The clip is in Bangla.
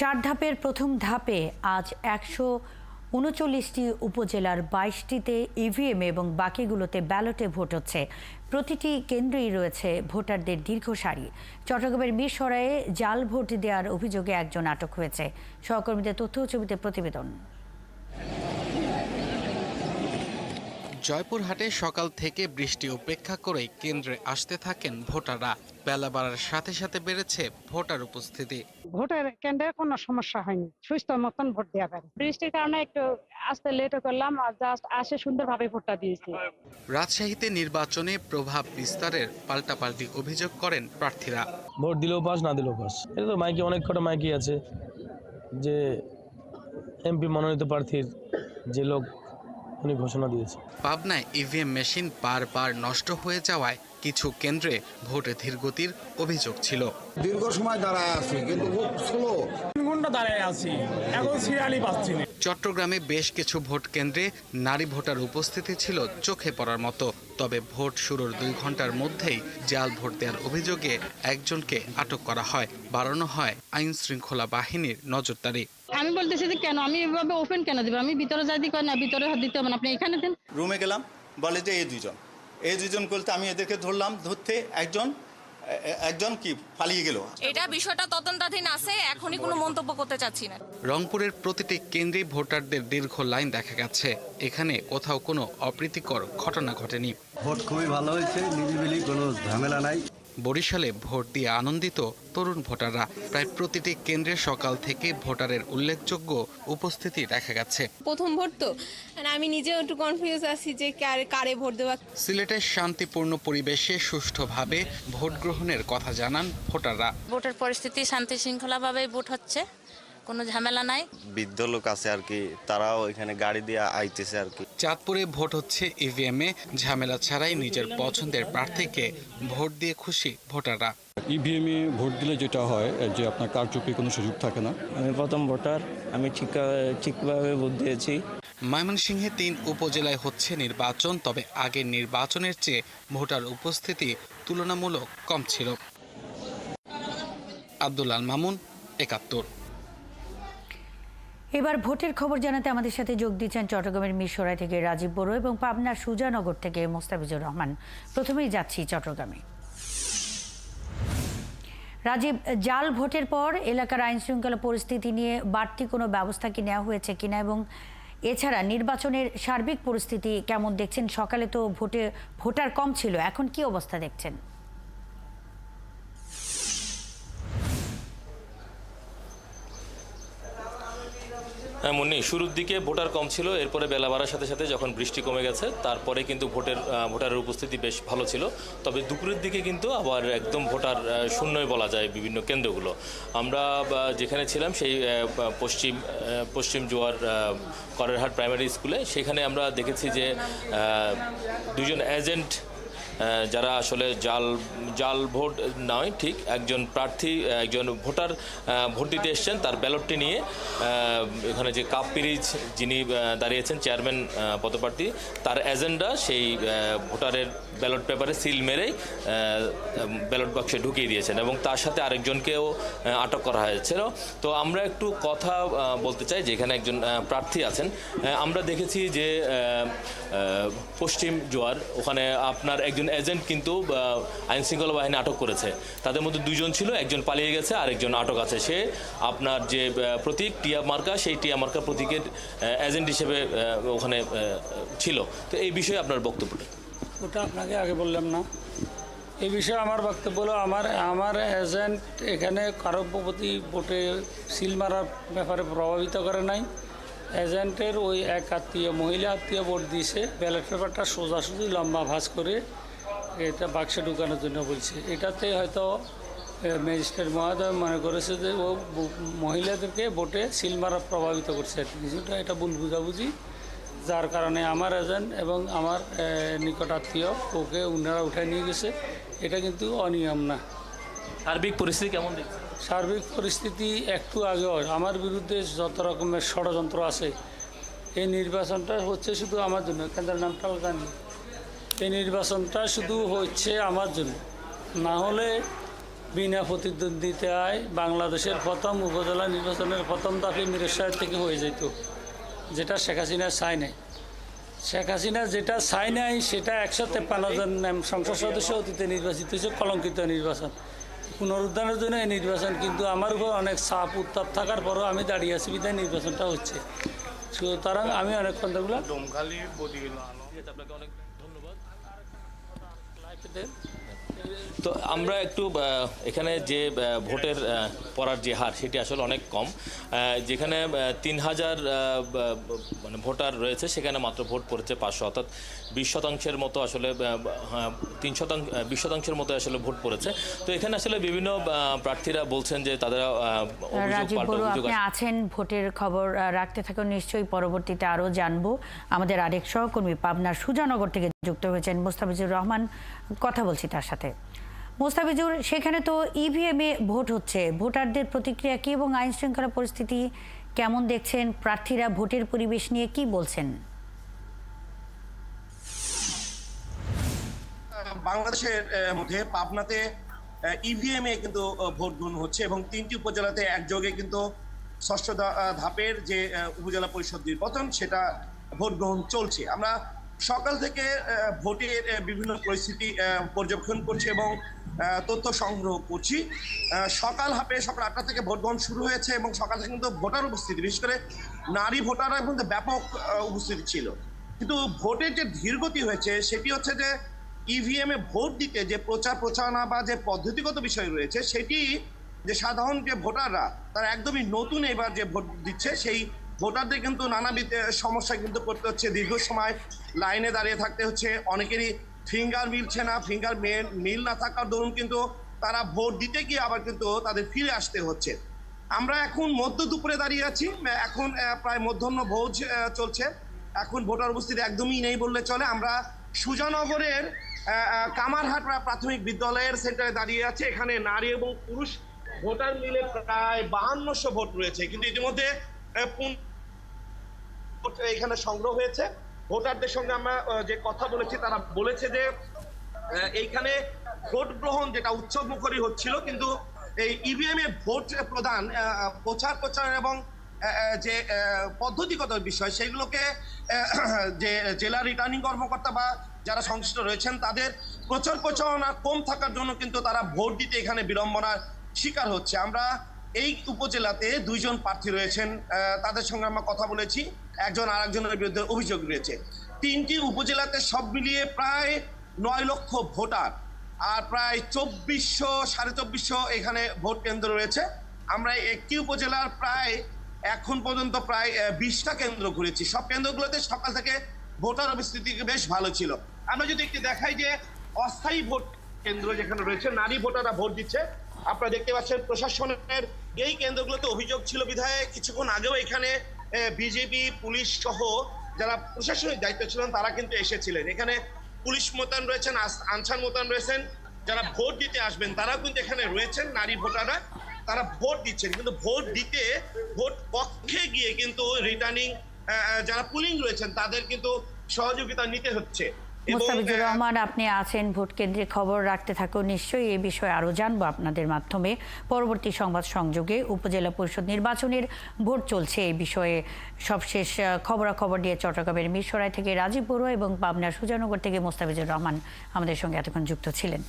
চার ধাপের প্রথম ধাপে আজ একশো উনচল্লিশটি উপজেলার বাইশটিতে ইভিএম এবং বাকিগুলোতে ব্যালটে ভোট হচ্ছে। প্রতিটি কেন্দ্রেই রয়েছে ভোটারদের দীর্ঘ সারি চট্টগ্রামের মিরসরায়ে জাল ভোট দেওয়ার অভিযোগে একজন আটক হয়েছে। সহকর্মীদের তথ্য ছবিতে প্রতিবেদন। জয়পুরহাটে সকাল থেকে বৃষ্টি উপেক্ষা করে কেন্দ্রে আসতে থাকেন ভোটাররা। বেলা বাড়ার সাথে সাথে বেড়েছে ভোটার উপস্থিতি। ভোটের কেন্দ্রে কোনো সমস্যা হয়নি। সুস্থ মতন ভোট দেওয়া পারে বৃষ্টির কারণে একটু আসতে লেট করলাম আর জাস্ট আসে সুন্দরভাবে ভোটটা দিয়েছি। রাজশাহীতে নির্বাচনে প্রভাব বিস্তারের পাল্টাপাল্টি অভিযোগ করেন প্রার্থীরা। ভোট দিলেও পাস না দিলেও পাস। এটা তো মাইকে অনেক কটা মাইকি আছে যে এমপি মনোনীত প্রার্থীর যে লোক উনি ঘোষণা দিয়েছে পাবনায় ইভিএম মেশিন বারবার নষ্ট হয়ে যাওয়ায় কিছু কেন্দ্রে ভোটে ধীরগতির অভিযোগ ছিল। দীর্ঘ সময় দাঁড়ায় আছি কিন্তু খুব স্লো। তিন ঘণ্টা দাঁড়ায় আছি এখন সিরিয়ালই পাচ্ছি না। চট্টগ্রামে বেশ কিছু ভোট কেন্দ্রে নারী ভোটার উপস্থিতি ছিল চোখে পড়ার মতো তবে ভোট শুরুর দুই ঘণ্টার মধ্যেই জাল ভোট দেওয়ার অভিযোগে একজনকে আটক করা হয় বাড়ানো হয় আইন শৃঙ্খলা বাহিনীর নজরদারি। আমি বলতেছি যে কেন? আমি এভাবে ওপেন কেন দিব? আমি ভিতরে যাই কয় না ভিতরে দিতে হবে না। আপনি এখানে দেন। রুমে গেলাম বলে যে এই দুজন এই দুজন বলতে আমি এদেরকে ধরলাম ধরতে একজন একজন কি পালিয়ে গেল। এটা বিষয়টা তদন্তাধীন আছে এখনই কোনো মন্তব্য করতে চাচ্ছি না। রংপুরের প্রতিটি কেন্দ্রে ভোটারদের দীর্ঘ লাইন দেখা গেছে। এখানে কোথাও কোনো অপ্রীতিকর ঘটনা ঘটেনি। ভোট খুবই ভালো হয়েছে নিরিবিলি কোনো ঝামেলা নাই। বরিশালে ভোট দিয়ে আনন্দিত তরুণ ভোটাররা। প্রায় প্রতিটি কেন্দ্রে সকাল থেকে ভোটারের উল্লেখযোগ্য উপস্থিতি দেখা গেছে। প্রথম ভোট তো। আর আমি নিজেও একটু কনফিউজ আছি যে কারে কারে ভোট দেওয়া সিলেটের শান্তিপূর্ণ পরিবেশে সুষ্ঠুভাবে ভোট গ্রহণের কথা জানান ভোটাররা। ভোটের পরিস্থিতি শান্তি শৃঙ্খলাভাবে ভোট হচ্ছে। কোনো ঝামেলা নাই? বৃদ্ধ লোক আছে আর কি তারাও এখানে গাড়ি দিয়ে আইতেছে আর কি। চাঁদপুরে ভোট হচ্ছে ইভিএম এ ঝামেলা ছাড়াই নিজের পছন্দের প্রার্থীকে ভোট দিয়ে খুশি ভোটাররা। ইভিএমে ভোট দিলে যেটা হয় যে আপনার কারচুপির কোনো সুযোগ থাকে না? আমি প্রথম ভোটার আমি ঠিক ঠিকভাবে ভোট দিয়েছি। ময়মনসিংহে তিন উপজেলায় হচ্ছে নির্বাচন তবে আগের নির্বাচনের চেয়ে ভোটার উপস্থিতি তুলনামূলক কম ছিল। আব্দুল আল মামুন একাত্তর। এবার ভোটের খবর জানাতে আমাদের সাথে যোগ দিচ্ছেন চট্টগ্রামের মিরসরাই থেকে রাজীব বড়ো এবং পাবনার সুজানগর থেকে মোস্তাফিজুর রহমান। প্রথমেই যাচ্ছি চট্টগ্রামে। রাজীব, জাল ভোটের পর এলাকার আইন শৃঙ্খলা পরিস্থিতি নিয়ে বাড়তি কোনো ব্যবস্থা কি নেওয়া হয়েছে কিনা এবং এছাড়া নির্বাচনের সার্বিক পরিস্থিতি কেমন দেখছেন? সকালে তো ভোটে, ভোটার কম ছিল, এখন কি অবস্থা দেখছেন? মুন্নি, শুরুর দিকে ভোটার কম ছিল, এরপরে বেলা বাড়ার সাথে সাথে যখন বৃষ্টি কমে গেছে, তারপরে কিন্তু ভোটের ভোটারের উপস্থিতি বেশ ভালো ছিল। তবে দুপুরের দিকে কিন্তু আবার একদম ভোটার শূন্যই বলা যায় বিভিন্ন কেন্দ্রগুলো। আমরা যেখানে ছিলাম সেই পশ্চিম পশ্চিম জোয়ার করেরহাট প্রাইমারি স্কুলে, সেখানে আমরা দেখেছি যে দুজন এজেন্ট যারা আসলে জাল জাল ভোট নয়, ঠিক, একজন প্রার্থী, একজন ভোটার ভোট দিতে এসছেন, তার ব্যালটটি নিয়ে এখানে যে কাপ পিরিজ যিনি দাঁড়িয়েছেন, চেয়ারম্যান পদপ্রার্থী, তার এজেন্ডা সেই ভোটারের ব্যালট পেপারে সিল মেরেই ব্যালট বাক্সে ঢুকিয়ে দিয়েছেন এবং তার সাথে আরেকজনকেও আটক করা হয়েছিল তো আমরা একটু কথা বলতে চাই যে এখানে একজন প্রার্থী আছেন আমরা দেখেছি যে পশ্চিম জোয়ার ওখানে আপনার একজন এজেন্ট কিন্তু আহ, আইন শৃঙ্খলা বাহিনী আটক করেছে। তাদের মধ্যে দুজন ছিল একজন পালিয়ে গেছে আর একজন আটক আছে। সে আপনার যে প্রতীক টিয়া মার্কা সেই টিয়া মার্কা প্রতীকের এজেন্ট হিসেবে ওখানে ছিল। তো এই বিষয়ে আপনার বক্তব্যটা ওটা আপনাকে আগে বললাম না। এই বিষয়ে আমার বক্তব্য হলো আমার আমার এজেন্ট এখানে কারও প্রতি ভোটে সিল মারার ব্যাপারে প্রভাবিত করে নাই। এজেন্টের ওই এক আত্মীয়, মহিলা আত্মীয় ভোট দিয়েছে। ব্যালট পেপারটা সোজাসুজি লম্বা ভাঁজ করে এটা বাক্সে ঢুকানোর জন্য বলছে। এটাতে হয়তো ম্যাজিস্ট্রেট মহোদয় মনে করেছে যে ও মহিলাদেরকে ভোটে সিল মারা প্রভাবিত করছে আর। কিছুটা এটা ভুল বুঝাবুঝি। যার কারণে আমার এজেন্ট এবং আমার নিকট আত্মীয় ওকে উনারা উঠায় নিয়ে গেছে। এটা কিন্তু অনিয়ম না। সার্বিক পরিস্থিতি কেমন দেখছেন? সার্বিক পরিস্থিতি একটু আগেও আমার বিরুদ্ধে যত রকমের ষড়যন্ত্র আছে, এই নির্বাচনটা হচ্ছে শুধু আমার জন্য, কেন্দ্রের নামটাও জানি এই নির্বাচনটা শুধু হচ্ছে আমার জন্য। না হলে বিনা প্রতিদ্বন্দ্বিতায় বাংলাদেশের প্রথম উপজেলা নির্বাচনের প্রথম দাবি মিরের থেকে হয়ে যেত, যেটা শেখ হাসিনা চাই নাই। শেখ হাসিনা যেটা চাই নাই, সেটা একশো তেপ্পান্ন জন সংসদ সদস্য অতীতে নির্বাচিত হয়েছে, কলঙ্কিত নির্বাচন। পুনরুদ্ধারের জন্য এই নির্বাচন কিন্তু আমার উপর অনেক চাপ উত্তাপ থাকার পরও আমি দাঁড়িয়ে আছি বিধায় নির্বাচনটা হচ্ছে। সুতরাং আমি অনেক কথাগুলো আপনাকে অনেক ধন্যবাদ। তো আমরা একটু এখানে যে ভোটের পড়ার যে হার সেটি আসলে অনেক কম। যেখানে তিন হাজার মানে ভোটার রয়েছে সেখানে মাত্র ভোট পড়েছে পাঁচশো অর্থাৎ বিশ শতাংশের মতো আসলে হ্যাঁ, তিন শতাংশ বিশ শতাংশের মতো আসলে ভোট পড়েছে। তো এখানে আসলে বিভিন্ন প্রার্থীরা বলছেন যে তাদের রাজীব বড়ু আপনি আছে। আছেন ভোটের খবর রাখতে থাকুন নিশ্চয়ই পরবর্তীতে আরও জানব। আমাদের আরেক সহকর্মী পাবনার সুজানগর থেকে যুক্ত হয়েছেন মোস্তাফিজুর রহমান কথা বলছি তার সাথে। মোস্তাফিজুর সেখানে তো ইভিএম এ ভোট হচ্ছে। ভোটারদের প্রতিক্রিয়া কি এবং আইন শৃঙ্খলা পরিস্থিতি কেমন দেখছেন? প্রার্থীরা ভোটের পরিবেশ নিয়ে কি বলছেন? বাংলাদেশের মধ্যে পাবনাতে ইভিএম এ কিন্তু ভোট গ্রহণ হচ্ছে এবং তিনটি উপজেলাতে একযোগে কিন্তু ষষ্ঠ ধাপের যে উপজেলা পরিষদ নির্বাচন, সেটা ভোট গ্রহণ চলছে। আমরা সকাল থেকে ভোটের বিভিন্ন পরিস্থিতি পর্যবেক্ষণ করছি এবং তথ্য সংগ্রহ করছি। সকাল হাপে সকাল আটটা থেকে ভোট গ্রহণ শুরু হয়েছে এবং সকাল থেকে কিন্তু ভোটার উপস্থিতি, বিশেষ করে নারী ভোটাররা কিন্তু ব্যাপক উপস্থিতি ছিল। কিন্তু ভোটের যে ধীরগতি হয়েছে, সেটি হচ্ছে যে ইভিএম এ ভোট দিতে যে প্রচার প্রচারণা বা যে পদ্ধতিগত বিষয় রয়েছে, সেটি যে সাধারণ যে ভোটাররা, তারা একদমই নতুন এবার যে ভোট দিচ্ছে, সেই ভোটারদের কিন্তু নানাবিধ সমস্যা কিন্তু করতে হচ্ছে। দীর্ঘ সময় লাইনে দাঁড়িয়ে থাকতে হচ্ছে। অনেকেরই ফিঙ্গার মিলছে না, ফিঙ্গার মিল না থাকার দরুন কিন্তু তারা ভোট দিতে গিয়ে আবার কিন্তু তাদের ফিরে আসতে হচ্ছে। আমরা এখন মধ্য দুপুরে দাঁড়িয়ে আছি। এখন প্রায় মধ্যাহ্ন ভোজ চলছে। এখন ভোটার উপস্থিতি একদমই নেই বললে চলে। আমরা সুজানগরের কামারহাট প্রাথমিক বিদ্যালয়ের সেন্টারে দাঁড়িয়ে আছে। এখানে নারী এবং পুরুষ ভোটার মিলে প্রায় বাহান্নশো ভোট রয়েছে। কিন্তু ইতিমধ্যে এখানে সংগ্রহ হয়েছে। ভোটারদের সঙ্গে আমরা যে কথা বলেছি, তারা বলেছে যে এইখানে ভোট গ্রহণ যেটা উৎসব মুখরই হচ্ছিল, কিন্তু এই ইভিএম এ ভোট প্রদান প্রচার প্রচার এবং যে পদ্ধতিগত বিষয়, সেগুলোকে যে জেলা রিটার্নিং কর্মকর্তা বা যারা সংশ্লিষ্ট রয়েছেন, তাদের প্রচার প্রচারণা কম থাকার জন্য কিন্তু তারা ভোট দিতে এখানে বিড়ম্বনার শিকার হচ্ছে। আমরা এই উপজেলাতে দুইজন প্রার্থী রয়েছেন তাদের সঙ্গে আমরা কথা বলেছি, একজন আর একজনের বিরুদ্ধে অভিযোগ রয়েছে। তিনটি উপজেলাতে সব মিলিয়ে প্রায় নয় লক্ষ ভোটার আর প্রায় চব্বিশশো, সাড়ে চব্বিশশো এখানে ভোট কেন্দ্র রয়েছে। আমরা একটি উপজেলার প্রায় এখন পর্যন্ত প্রায় বিশটা কেন্দ্র ঘুরেছি। সব কেন্দ্রগুলোতে সকাল থেকে ভোটার উপস্থিতি বেশ ভালো ছিল। আমরা যদি একটু দেখাই যে অস্থায়ী ভোট কেন্দ্র যেখানে রয়েছে, নারী ভোটাররা ভোট দিচ্ছে। আপনারা দেখতে পাচ্ছেন প্রশাসনের এই কেন্দ্রগুলোতে অভিযোগ ছিল বিধায় কিছুক্ষণ আগেও এখানে বিজেপি, পুলিশ সহ যারা প্রশাসনিক দায়িত্ব ছিলেন, তারা কিন্তু এসেছিলেন। এখানে পুলিশ মোতায়েন রয়েছেন আনসার মোতায়েন রয়েছেন। যারা ভোট দিতে আসবেন, তারাও কিন্তু এখানে রয়েছেন নারী ভোটাররা। তারা ভোট দিচ্ছেন কিন্তু ভোট দিতে ভোট পক্ষে গিয়ে কিন্তু রিটার্নিং যারা পুলিং রয়েছেন তাদের কিন্তু সহযোগিতা নিতে হচ্ছে। মোস্তাফিজুর রহমান আপনি আছেন ভোট কেন্দ্রে খবর রাখতে থাকুন। নিশ্চয়ই এই বিষয়ে আরও জানব আপনাদের মাধ্যমে। পরবর্তী সংবাদ সংযোগে উপজেলা পরিষদ নির্বাচনের ভোট চলছে এই বিষয়ে সবশেষ খবরাখবর দিয়ে চট্টগ্রামের মিরসরাই থেকে রাজীব বড়ুয়া এবং পাবনার সুজানগর থেকে মোস্তাফিজুর রহমান আমাদের সঙ্গে এতক্ষণ যুক্ত ছিলেন।